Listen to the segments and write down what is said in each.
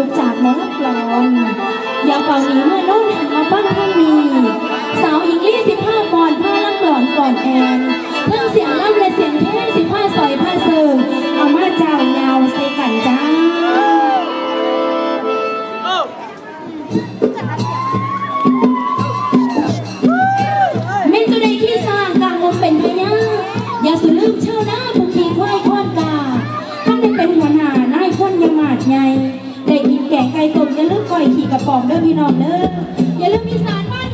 ลืจากม่กลองยาวกว่านี้เมื่อน้องหนมาบ้านทั้งมีสาวหญิงลี่สิบห้าปอนผ้าล่ำหลอนก่อนแอนเพิ่งเสียงล่ำและเสียงแท่สิบห้าสอยผ้าเสิร์เอามาเจ้ายาวใส่กันจ้าเมนจุดใดที่สางกลางวงเป็นพญายาสุลืมเช่าหน้าผู้ขี่ควายควานกา อยขี่กระป๋องเด้อพี่น้องเด้ออย่าลืมมีสารบ้าน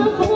Oh,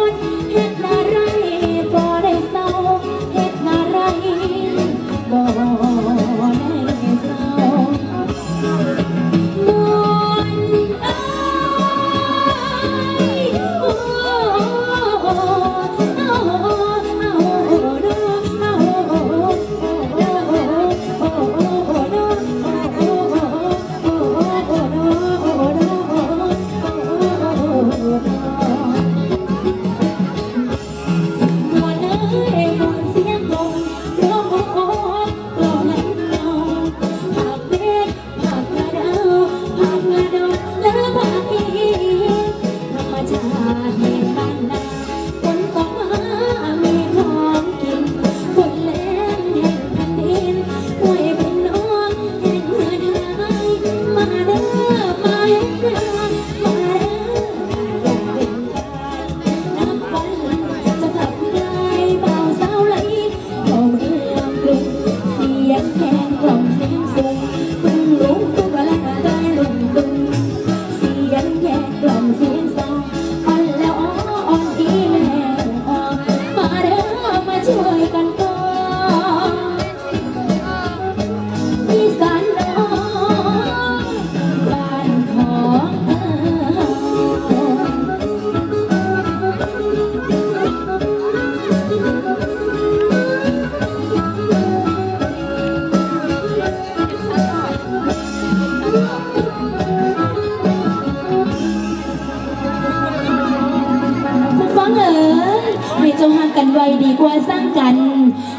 ไว้ดีกว่าสร้างกัน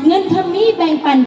เงินคำมีแบ่งปัน